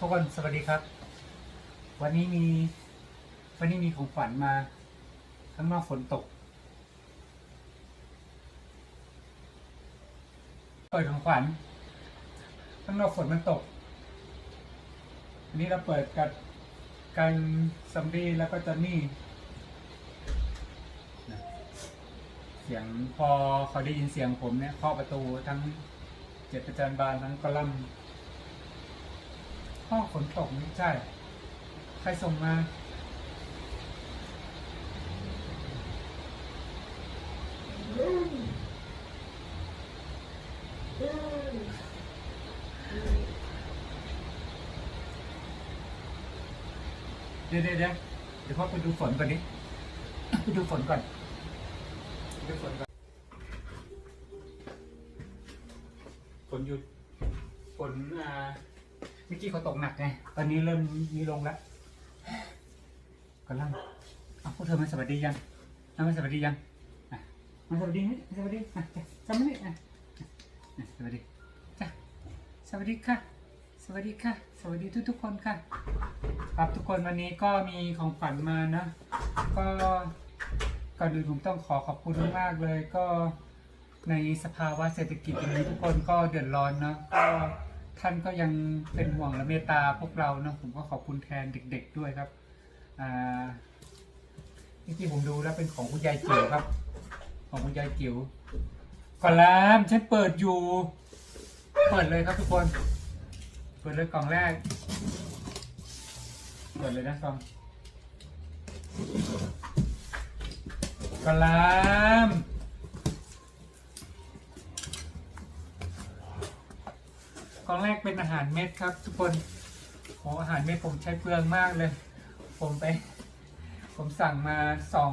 ทุกคนสวัสดีครับ วันนี้มี วันนี้มีของขวัญมา ข้างนอกฝนตก เปิดของขวัญข้างนอกฝนมันตก อันนี้เราเปิดกับกันซัมบี้แล้วก็จอนนี่เสียงพอเขาได้ยินเสียงผมเนี่ยเคาะประตูทั้งเจ็ดประจันบานทั้งกอลัมน์ ห้องฝนตกไม่ใช่ ใครส่งมา เดี๋ยวเดี๋ยวเดี๋ยวเดี๋ยวพ่อไปดูฝนก่อนดิไปดูฝนก่อนไปดูฝนก่อนฝนหยุดฝนอ่า เมื่อกี้เขาตกหนักไง ตอนนี้เริ่มมีลงแล้วกำลังเอาพวกเธอมาสวัสดียังเอามาสวัสดียังอะมาสวัสดีไหมมาสวัสดีอะจ้ะจำไม่ได้อะอะสวัสดีจ้ะสวัสดีค่ะ สวัสดีค่ะ สวัสดีทุกทุกๆคนค่ะ ครับทุกคนวันนี้ก็มีของขวัญมานะ ก็ก่อนอื่นผมต้องขอขอบคุณมากๆเลยก็ในสภาวะเศรษฐกิจอย่างนี้ทุกคนก็เดือดร้อนเนอะก็ ท่านก็ยังเป็นห่วงและเมตตาพวกเราเนอะผมก็ขอบคุณแทนเด็ก ๆด้วยครับอ่าที่ผมดูแล้วเป็นของคุณยายจิ๋วครับ ของคุณยายจิ๋วก่อนแล้วฉันเปิดอยู่ เปิดเลยครับทุกคน เปิดเลยกล่องแรก เปิดเลยนะซองกะลา กล่องแรกเป็นอาหารเม็ดครับ ทุกคนโหอาหารเม็ดผมใช้เปลืองมากเลย ผมไป ผมสั่งมาสอง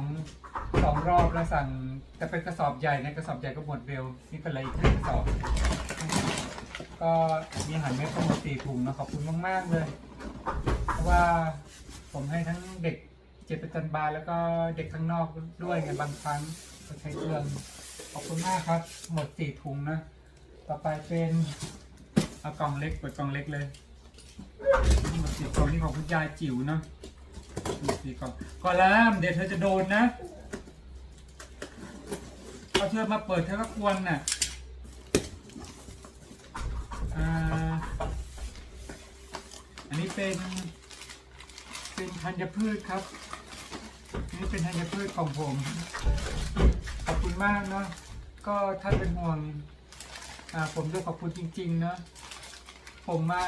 สองรอบแล้วสั่งแต่เป็นกระสอบใหญ่นะกระสอบใหญ่ก็หมดเร็วนี่ก็เลยอีกหนึ่งกระสอบ ก็มีอาหารเม็ดทั้งหมดสี่ถุงนะขอบคุณมาก ๆ เลย เพราะว่าผมให้ทั้งเด็กเจ็บประจันบาลแล้วก็เด็กข้างนอกด้วยไงบางครั้งก็ใช้เครื่องขอบคุณมากครับ หมดสี่ถุงนะ ต่อไปเป็น เอากล่องเล็กเปิดกล่องเล็กเลยนี่หมดสี่กล่องนี่ของคุณยายจิ๋วเนาะหมดสี่กล่องก่อนแล้วเดี๋ยวเธอจะโดนนะเอาเธอมาเปิดเธอก็ควรน่ะอ่าอันนี้เป็นเป็นธัญพืชครับอันนี้เป็นธัญพืชของผม ขอบคุณมากเนาะก็ท่านเป็นห่วง อ่าผมด้วยขอบคุณจริง ๆ เนาะ ผมมา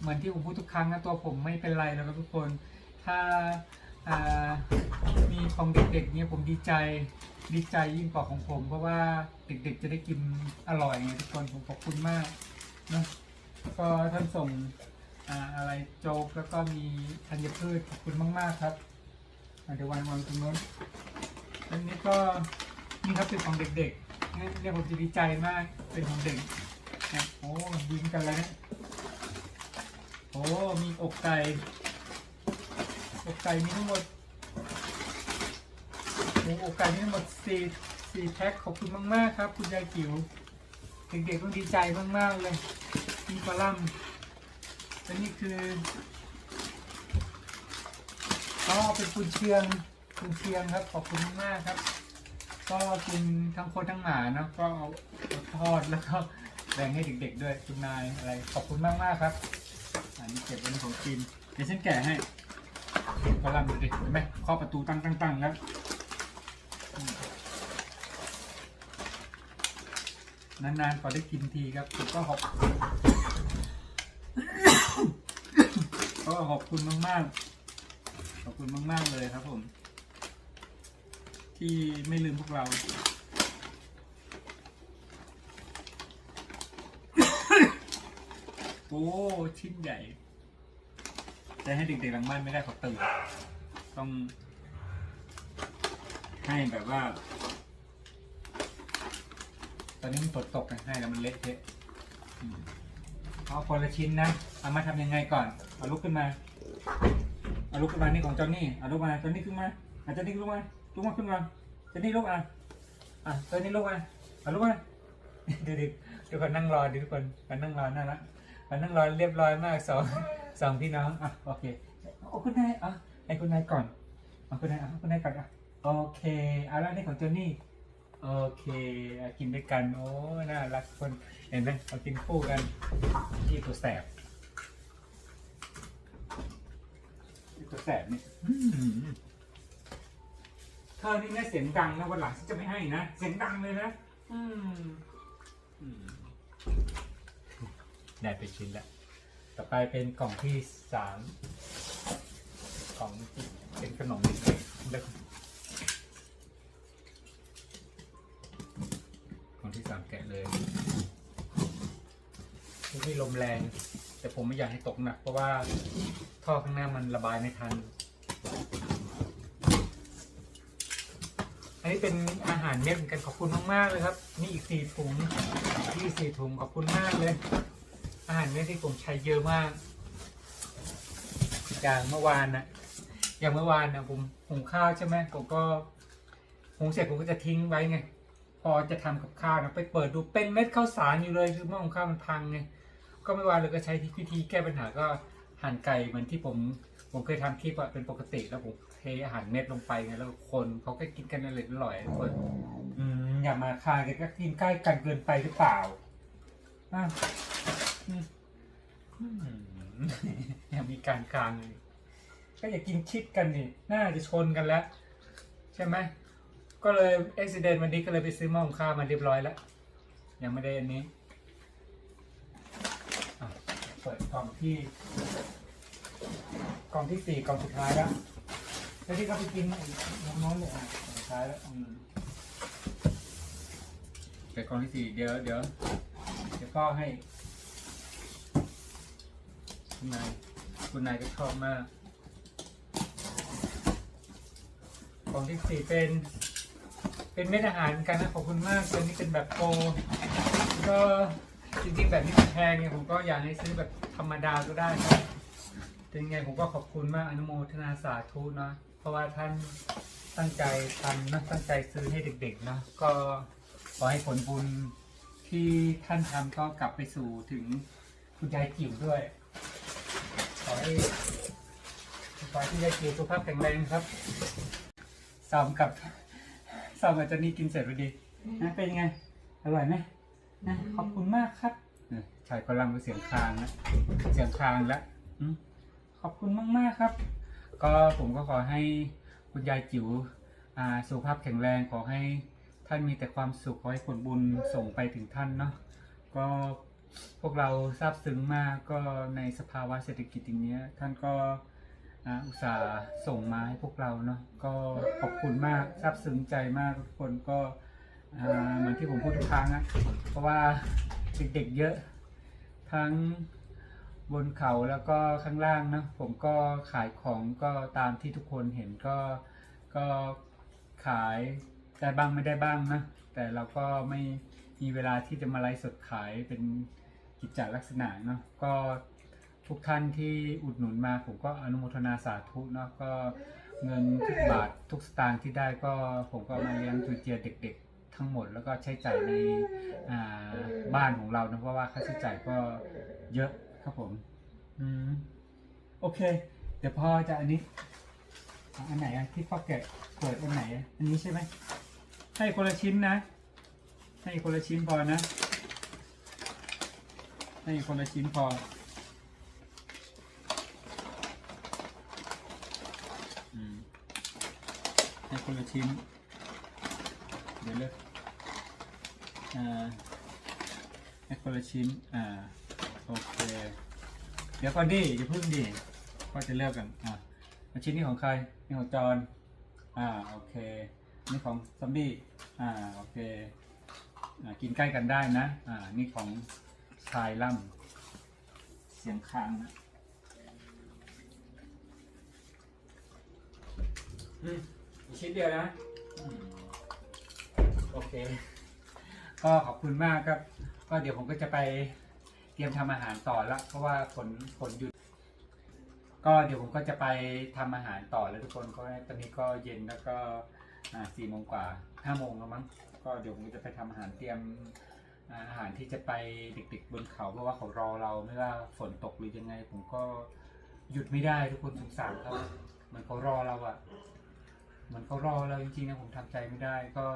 เหมือนที่ผมพูดทุกครั้งนะตัวผมไม่เป็นไรแล้วครับทุกคน ถ้ามีของเด็กๆเนี่ยผมดีใจดีใจยิ่งกว่าของผม เพราะว่าเด็กๆจะได้กินอร่อยไงทุกคนผมขอบคุณมากนะก็ท่านส่งออะไรโจ๊กแล้วก็มีธัญพืชขอบคุณมาก ๆ ครับอ่าเดี๋ยววางวางตรงนู้นอันนี้ก็นี่ครับเป็นของเด็กๆเนี่ยเนี่ยผมจะดีใจมากเป็นของเด็กนะโอ้ยิงกันเลยนะ โอ้มีอกไก่ อกไก่มีทั้งหมดโอ้อกไก่มีทั้งหมดสี่สี่แพ็คขอบคุณมาก ๆ ครับ คุณยายจิ๋วเด็กๆต้องดีใจมาก ๆ เลยมีกระลำและนี่คือก็เป็นกุนเชียงกุนเชียงครับ ขอบคุณมากครับ ก็กินทั้งคนทั้งหมาเนะก็เอาทอดแล้วก็แบ่งให้เด็กๆด้วยคุณนายอะไรขอบคุณมากมากๆครับ อันนี้เก็บเป็นของกินเดี๋ยวฉันแกะให้ก็ลำดูดิเห็นไหมเคาะประตูตั้งตั้งตั้งแล้วนานๆพอได้กินทีครับผมก็ขอบก็ขอบคุณมากๆ ขอบคุณมาก ๆ เลยครับผม ที่ไม่ลืมพวกเรา อ้ชิ้นใหญ่ จะให้เด็กๆหลังบ้านไม่ได้เขาตื่นต้อง ให้แบบว่า ตอนนี้มันฝนตกกันให้แล้วมันเละเทะอืมเอาคนละชิ้นนะเอามาทำยังไงก่อนเอาลุกขึ้นมาเอาลุกขึ้นมานี่ของจอนนี่เอาลุกมาจอนนี่ขึ้นมาอาจอนนี่ลุกมาลุกมาขึ้นมาจอนนี่ลุกอะอะจอนนี่ลุกมาเอาลุกมาเดี๋ยวเดี๋ยวเดี๋ยวคนนั่งรอดิทุกคนคนนั่งรอน่ารัก คนนั่งรอเรียบร้อยมากสองสองพี่น้องอะโอเคโอ้คุณนายอะไอ้คุณนายก่อนเอาคุณนายอะคุณนายก่อนอะโอเคเอาละนี่ของโจนี่โอเคกินด้วยกันโอ้น่ารักคนเห็นไหมเรากินคู่กันที่ตัวแสบที่ตัวแสบนี่เธอนี่นะเสียงดังนะวันหลังฉันจะไม่ให้นะเสียงดังเลยนะอืม ได้ไปชิ้นแล้ว ต่อไปเป็นกล่องที่สามกล่องเป็นขนมเด็กๆแล้วกล่องที่สามแกะเลยที่ลมแรง แต่ผมไม่อยากให้ตกหนัก เพราะว่าท่อข้างหน้ามันระบายไม่ทัน อันนี้เป็นอาหารเม็ดเหมือนกันขอบคุณมาก ๆ เลยครับ นี่อีกสี่ถุงนี่สี่ถุงขอบคุณมากเลย อาหารเม็ดที่ผมใช้เยอะมาก อย่างเมื่อวานนะอย่างเมื่อวานนะผมหุงข้าวใช่ไหมผมก็หุงเสร็จผมก็จะทิ้งไว้ไง พอจะทำกับข้าวนะไปเปิดดูเป็นเม็ดข้าวสารอยู่เลยคือหม้อหุงข้าวมันพังไงก็ไม่ว่าเลยก็ใช้วิธีแก้ปัญหาก็หั่นไก่เหมือนที่ผมผมเคยทำคลิปอะเป็นปกติแล้วผมเทอาหารเม็ดลงไปไงแล้วคนเขาก็กินกันอร่อยอยทุกคนอืมอย่ามาคายกันก็กินใกล้กันเกินไปหรือเปล่าอะ ยังมีการกลางเลยก็อย่ากินชิดกันนี่น่าจะชนกันแล้ว ใช่ไหมก็เลยอุบิเหตุวันนี้ก็เลยไปซื้อหม้อหุงข้าวมาเรียบร้อยแล้วยังไม่ได้อันนี้เปิดกล่องที่กล่องที่สี่กล่องสุดท้ายแล้วแล้วที่เขาไปกินน้ำน้อยเลยอะสุดท้ายแล้วอืมเปิดกล่องที่สี่เดี๋ยวเดี๋ยวเดี๋ยวพ่อให้ คุณนาย คุณนายก็ชอบมากกล่องที่สี่เป็น เป็นเม็ดอาหารเหมือนกันนะขอบคุณมากตัวนี้เป็นแบบโปรก็จริงๆแบบนี้มันแพงไงผมก็อยากให้ซื้อแบบธรรมดาก็ได้ครับแต่ยังไงผมก็ขอบคุณมากอนุโมทนาสาธุเนาะเพราะว่าท่านตั้งใจทำนะตั้งใจซื้อให้เด็กๆนะก็ขอให้ผลบุญที่ท่านทำก็กลับไปสู่ถึงคุณยายจิ๋วด้วย ขอให้ขอให้คุณยายจิ๋วสุขภาพแข็งแรงครับซ้อมกับสอบอาจารย์นี่กินเสร็จพอดีนะเป็นยังไง อร่อยไหมนะขอบคุณมากครับเนี่ยชายกำลังเสียงคลางนะเสียงคลางแล้วอืมขอบคุณมากๆครับ ก็ผมก็ขอให้คุณยายจิ๋วอ่าสุขภาพแข็งแรงขอให้ท่านมีแต่ความสุขขอให้ผลบุญส่งไปถึงท่านเนาะก็ พวกเราซาบซึ้งมากก็ในสภาวะเศรษฐกิจอย่างเนี้ย ท่านก็อุตส่าห์ส่งมาให้พวกเราเนาะก็ขอบคุณมากซาบซึ้งใจมากทุกคนก็เหมือนที่ผมพูดทุกครั้งอะเพราะว่าเด็กๆเยอะ ทั้งบนเขาแล้วก็ข้างล่างเนาะผมก็ขายของก็ตามที่ทุกคนเห็นก็ก็ขายได้บ้างไม่ได้บ้างนะแต่เราก็ไม่มีเวลาที่จะมาไลฟ์สดขายเป็น กิจจลักษณะเนาะก็ทุกท่านที่อุดหนุนมาผมก็อนุโมทนาสาธุเนาะก็เงินทุกบาททุกสตางค์ที่ได้ก็ผมก็มาเลี้ยงจุเจียเด็ก ๆ ทั้งหมดแล้วก็ใช้จ่ายในบ้านของเรานะเพราะว่าค่าใช้จ่ายก็เยอะครับผมอืมโอเค เดี๋ยวพ่อจะอันนี้อันไหนอะที่พ่อแกะเปิดอันไหนอันนี้ใช่ไหมให้คนละชิ้นนะ ให้คนละชิ้นพอนะ ให้คนละชิ้นพออืมให้คนละชิ้น เดี๋ยวเลือกอ่าให้คนละชิ้น อ่า โอเค เดี๋ยวก่อนดิอย่าเพิ่งดิก็จะเลือกกันอ่าชิ้นนี้ของใคร นี่ของจอนอ่า โอเค นี่ของซัมบี้ อ่า โอเค อ่า กินใกล้กันได้นะ อ่า นี่ของ ชายล่ำเสียงค้างนะอืมอีกชิ้นเดียวนะอืมโอเค ก็ขอบคุณมากครับ ก็เดี๋ยวผมก็จะไปเตรียมทำอาหารต่อละ เพราะว่าฝนฝนหยุด ก็เดี๋ยวผมก็จะไปทำอาหารต่อแล้วทุกคนก็ตอนนี้ก็เย็นแล้วก็อ่าสี่โมงกว่าห้าโมงแล้วมั้งก็เดี๋ยวผมจะไปทำอาหารเตรียม อาหารที่จะไปดึกๆบนเขาเพราะว่าเขารอเราไม่ว่าฝนตกหรือยังไง ผมก็หยุดไม่ได้ทุกคนสงสารเขาเหมือนเขารอเราอะเหมือนเขารอเราจริงๆนะผมทำใจไม่ได้ก็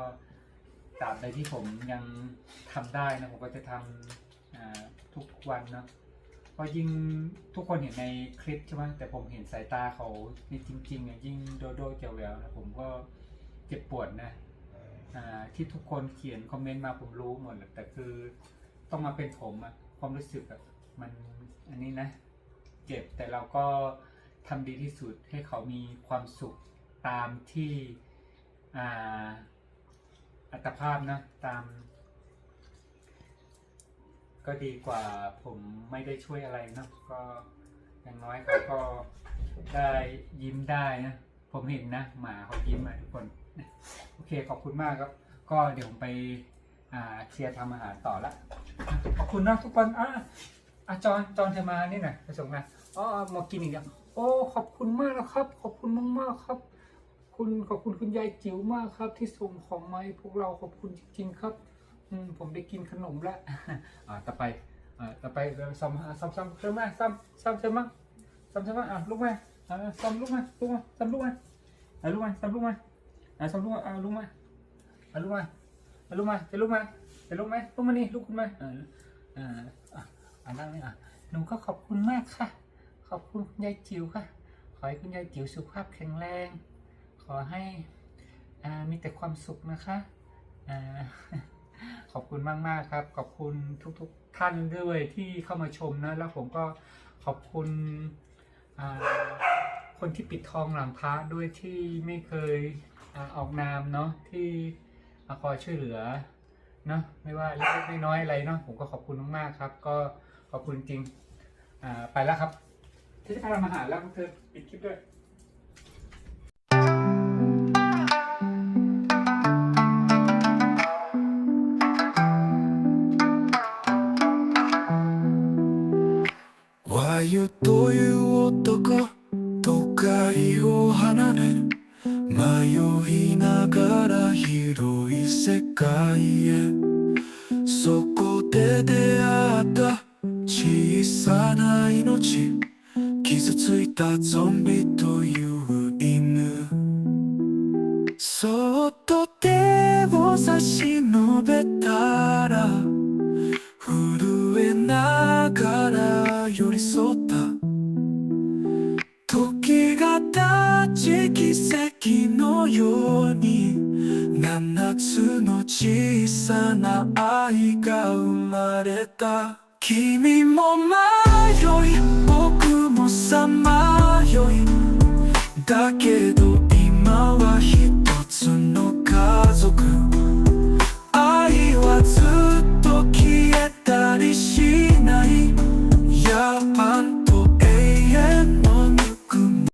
ตราบใดที่ผมยังทำได้นะผมก็จะทำอ่าทุกวันเนาะเพราะยิ่งทุกคนเห็นในคลิปใช่ไหมแต่ผมเห็นสายตาเขาในจริงๆอะยิ่งโดโดเจียวแววนะผมก็เจ็บปวดนะ ที่ทุกคนเขียนคอมเมนต์มาผมรู้หมดแหละแต่คือต้องมาเป็นผมอะความรู้สึกอะมันอันนี้นะ เจ็บแต่เราก็ทำดีที่สุดให้เขามีความสุขตามที่อ่าอัตภาพนะตาม ก็ดีกว่าผมไม่ได้ช่วยอะไรเนะก็อย่างน้อยเขาก็ได้ยิ้มได้นะ ผมเห็นนะหมาเขายิ้มอะทุกคน โอเคขอบคุณมากครับ ก็เดี๋ยวผมไปเคลียร์ทำอาหารต่อละขอบคุณนะทุกคนอะอะจอนจอนเธอมานี่หน่อยไปส่งนะอ๋อมากินอีกอย่างโอ้ขอบคุณมากนะครับ ขอบคุณมากมากๆครับ คุณขอบคุณคุณยายจิ๋วมากครับ ที่ส่งของมาให้พวกเราขอบคุณจริงๆครับอืมผมได้กินขนมแล้วอ่าต่อไปอ่าต่อไปซ้ำซ้ำซ้ำเชิญมาซ้ำซ้ำเชิญมาซ้ำเชิญมาอะลุกมาอ่าซ้ำลุกมาลุกมาซ้ำลุกมาอะลุกมาซ้ำลุกมาอะซ้ำลุกมาอะลุกมาอะลุกมาอะลุกมาจะลุกมาจะลุกไหมลุกมานี่ลุกขึ้นมาอ่าอ่าอะอะนั่งนี่อะหนูก็ขอบคุณมากค่ะ ขอบคุณคุณยายจิ๋วค่ะ ขอให้คุณยายจิ๋วสุขภาพแข็งแรง ขอให้อ่ามีแต่ความสุขนะคะอ่าขอบคุณมากๆครับ ขอบคุณทุกๆท่านด้วยที่เข้ามาชมนะ แล้วผมก็ขอบคุณอ่า คนที่ปิดทองหลังพระด้วยที่ไม่เคยออกนามเนาะที่มาคอยช่วยเหลือเนาะไม่ว่าเล็กน้อยอะไรเนาะผมก็ขอบคุณมากๆครับ ก็ขอบคุณจริงอ่าไปแล้วครับที่จะพาเรามาหาแล้วเธอปิดคลิปด้วย 小さな命。傷ついたゾンビという犬。そっと手を差し伸べたら震えながら寄り添った。時が経ち奇跡のように七つの小さな愛が生まれた。君も迷い僕もさまよい。だけど今は一つの家族。